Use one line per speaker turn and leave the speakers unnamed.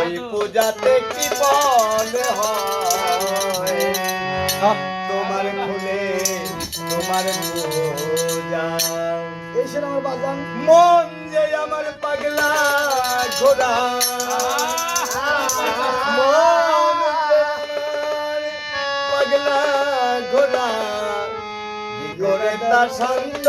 ওই পূজাতে কি বল হয়? হ্যাঁ। তোমার খুলে তোমার পূজা।
এসে আমার বাজান।
মন যে আমার পাগলা ঘোড়া। মন পাগলা ঘোড়া। কি করে তা সন্দ